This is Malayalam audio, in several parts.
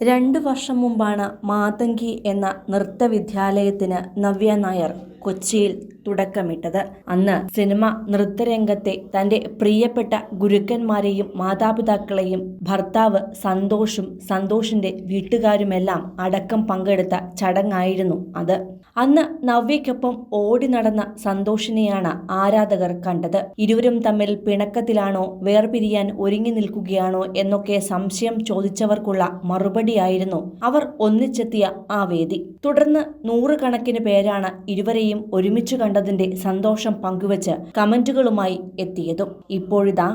രണ്ടു വർഷം മുമ്പാണ് മാതങ്കി എന്ന നൃത്തവിദ്യാലയത്തിന് നവ്യ നായർ കൊച്ചിയിൽ തുടക്കമിട്ടത്. അന്ന് സിനിമ നൃത്തരംഗത്തെ തന്റെ പ്രിയപ്പെട്ട ഗുരുക്കന്മാരെയും മാതാപിതാക്കളെയും ഭർത്താവ് സന്തോഷും സന്തോഷിന്റെ വീട്ടുകാരുമെല്ലാം അടക്കം പങ്കെടുത്ത ചടങ്ങായിരുന്നു അത്. അന്ന് നവ്യയ്ക്കൊപ്പം ഓടി നടന്ന സന്തോഷിനെയാണ് ആരാധകർ കണ്ടത്. ഇരുവരും തമ്മിൽ പിണക്കത്തിലാണോ വേർപിരിയാൻ ഒരുങ്ങി നിൽക്കുകയാണോ എന്നൊക്കെ സംശയം ചോദിച്ചവർക്കുള്ള മറുപടിയായിരുന്നു അവർ ഒന്നിച്ചെത്തിയ ആ വേദി. തുടർന്ന് നൂറുകണക്കിന് പേരാണ് ഇരുവരെയും ഒരുമിച്ച് കണ്ടതിന്റെ സന്തോഷം പങ്കുവച്ച് കമന്റുകളുമായി എത്തിയതും. ഇപ്പോഴിതാ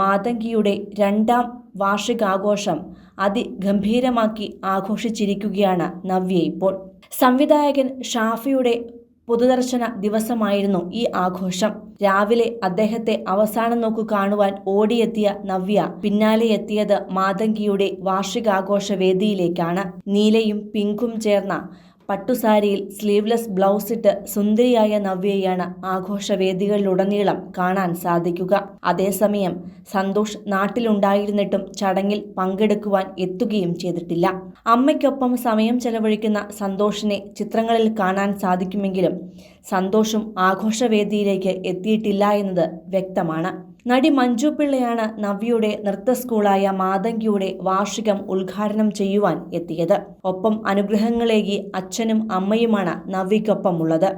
മാതങ്കിയുടെ രണ്ടാം വാർഷികാഘോഷം അതിഗംഭീരമാക്കി ആഘോഷിച്ചിരിക്കുകയാണ് നവ്യ ഇപ്പോൾ. സംവിധായകൻ ഷാഫിയുടെ പൊതുദർശന ദിവസമായിരുന്നു ഈ ആഘോഷം. രാവിലെ അദ്ദേഹത്തെ അവസാനം നോക്കു കാണുവാൻ ഓടിയെത്തിയ നവ്യ പിന്നാലെ എത്തിയത് മാതങ്കിയുടെ വാർഷികാഘോഷ വേദിയിലേക്കാണ് നീലയും പിങ്കും ചേർന്ന പട്ടുസാരിയിൽ സ്ലീവ്ലെസ് ബ്ലൗസ് ഇട്ട് സുന്ദരിയായ നവ്യയാണ് ആഘോഷവേദികളിലുടനീളം കാണാൻ സാധിക്കുക. അതേസമയം സന്തോഷ് നാട്ടിലുണ്ടായിരുന്നിട്ടും ചടങ്ങിൽ പങ്കെടുക്കുവാൻ എത്തുകയും ചെയ്തിട്ടില്ല. അമ്മയ്ക്കൊപ്പം സമയം ചെലവഴിക്കുന്ന സന്തോഷിനെ ചിത്രങ്ങളിൽ കാണാൻ സാധിക്കുമെങ്കിലും സന്തോഷും ആഘോഷവേദിയിലേക്ക് എത്തിയിട്ടില്ല എന്നത് വ്യക്തമാണ്. നടി മഞ്ജു പിള്ളയാണ് നവ്യയുടെ നൃത്ത സ്കൂളായ മാതങ്കിയുടെ വാർഷികം ഉദ്ഘാടനം ചെയ്യുവാൻ എത്തിയത്. ഒപ്പം അനുഗ്രഹങ്ങളേകി അച്ഛനും അമ്മയുമാണ് നവ്യയ്ക്കൊപ്പമുള്ളത്.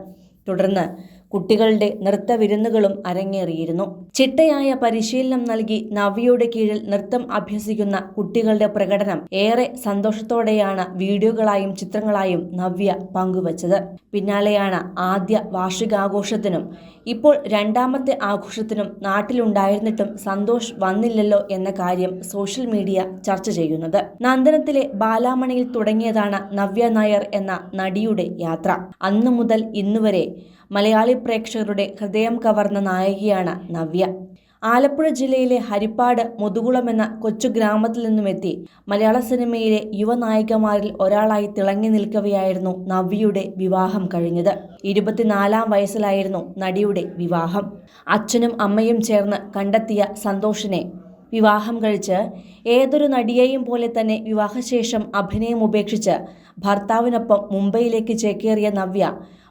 തുടർന്ന് കുട്ടികളുടെ നൃത്ത വിരുന്നുകളും അരങ്ങേറിയിരുന്നു. ചിട്ടയായ പരിശീലനം നൽകി നവ്യയുടെ കീഴിൽ നൃത്തം അഭ്യസിക്കുന്ന കുട്ടികളുടെ പ്രകടനം ഏറെ സന്തോഷത്തോടെയാണ് വീഡിയോകളായും ചിത്രങ്ങളായും നവ്യ പങ്കുവച്ചത്. പിന്നാലെയാണ് ആദ്യ വാർഷികാഘോഷത്തിനും ഇപ്പോൾ രണ്ടാമത്തെ ആഘോഷത്തിനും നാട്ടിലുണ്ടായിരുന്നിട്ടും സന്തോഷ് വന്നില്ലല്ലോ എന്ന കാര്യം സോഷ്യൽ മീഡിയ ചർച്ച ചെയ്യുന്നത്. നന്ദനത്തിലെ ബാലാമണിയിൽ തുടങ്ങിയതാണ് നവ്യ നായർ എന്ന നടിയുടെ യാത്ര. അന്നു മുതൽ ഇന്നുവരെ മലയാളി പ്രേക്ഷകരുടെ ഹൃദയം കവർന്ന നായികയാണ് നവ്യ. ആലപ്പുഴ ജില്ലയിലെ ഹരിപ്പാട് മുതുകുളം എന്ന കൊച്ചു ഗ്രാമത്തിൽ നിന്നുമെത്തി മലയാള സിനിമയിലെ യുവനായികമാരിൽ ഒരാളായി തിളങ്ങി നിൽക്കവെയായിരുന്നു നവ്യയുടെ വിവാഹം കഴിഞ്ഞത്. ഇരുപത്തിനാലാം വയസ്സിലായിരുന്നു നടിയുടെ വിവാഹം. അച്ഛനും അമ്മയും ചേർന്ന് കണ്ടെത്തിയ സന്തോഷിനെ വിവാഹം കഴിച്ച് ഏതൊരു നടിയെയും പോലെ തന്നെ വിവാഹശേഷം അഭിനയം ഉപേക്ഷിച്ച് ഭർത്താവിനൊപ്പം മുംബൈയിലേക്ക് ചേക്കേറിയ നവ്യ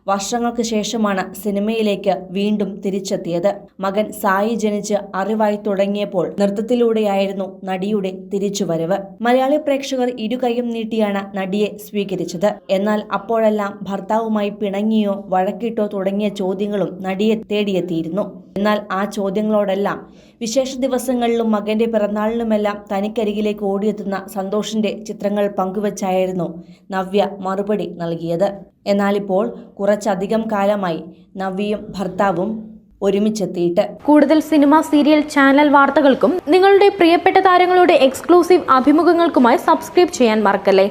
വർഷങ്ങൾക്ക് ശേഷമാണ് സിനിമയിലേക്ക് വീണ്ടും തിരിച്ചെത്തിയത്. മകൻ സായി ജനിച്ച് അറിവായി തുടങ്ങിയപ്പോൾ നൃത്തത്തിലൂടെയായിരുന്നു നടിയുടെ തിരിച്ചുവരവ്. മലയാളി പ്രേക്ഷകർ ഇരുകൈയും നീട്ടിയാണ് നടിയെ സ്വീകരിച്ചത്. എന്നാൽ അപ്പോഴെല്ലാം ഭർത്താവുമായി പിണങ്ങിയോ വഴക്കിട്ടോ തുടങ്ങിയ ചോദ്യങ്ങളും നടിയെ തേടിയെത്തിയിരുന്നു. എന്നാൽ ആ ചോദ്യങ്ങളോടെല്ലാം വിശേഷ ദിവസങ്ങളിലും മകന്റെ പിറന്നാളിനുമെല്ലാം തനിക്കരികിലേക്ക് ഓടിയെത്തുന്ന സന്തോഷിന്റെ ചിത്രങ്ങൾ പങ്കുവച്ചായിരുന്നു നവ്യ മറുപടി നൽകിയത്. എന്നാലിപ്പോൾ കുറച്ചധികം കാലമായി നവ്യയും ഭർത്താവും ഒരുമിച്ചെത്തിയിട്ട്. കൂടുതൽ സിനിമ സീരിയൽ ചാനൽ വാർത്തകൾക്കും നിങ്ങളുടെ പ്രിയപ്പെട്ട താരങ്ങളുടെ എക്സ്ക്ലൂസീവ് അഭിമുഖങ്ങൾക്കുമായി സബ്സ്ക്രൈബ് ചെയ്യാൻ മറക്കല്ലേ?